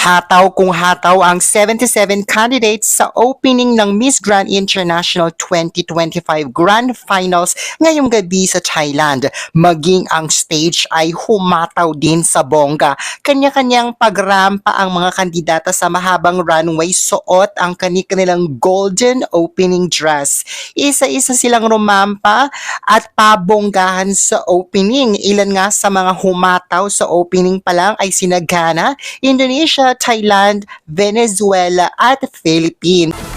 Hataw kung hataw ang 77 candidates sa opening ng Miss Grand International 2025 Grand Finals ngayong gabi sa Thailand. Maging ang stage ay humataw din sa bongga. Kanya-kanyang pagrampa ang mga kandidata sa mahabang runway suot ang kanilang golden opening dress. Isa-isa silang rumampa at pabonggahan sa opening. Ilan nga sa mga humataw sa opening pa lang ay sina Ghana, Indonesia, Thailand, Venezuela at Philippines.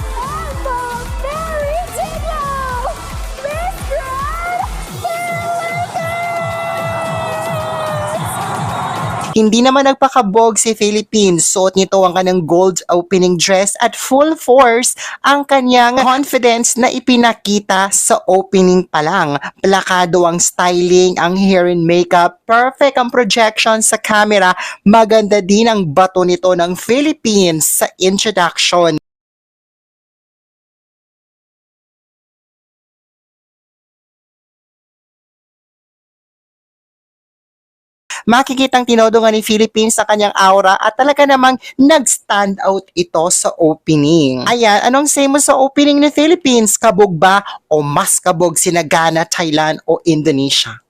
Hindi naman nagpakabog si Philippines. Suot nito ang kanyang gold opening dress at full force ang kanyang confidence na ipinakita sa opening pa lang. Plakado ang styling, ang hair and makeup, perfect ang projection sa camera. Maganda din ang bato nito ng Philippines sa introduction. Makikitang tinodo nga ni Philippines sa kanyang aura at talaga namang nag-stand out ito sa opening. Ayan, anong say mo sa opening ni Philippines? Kabog ba o mas kabog sina Ghana, Thailand o Indonesia?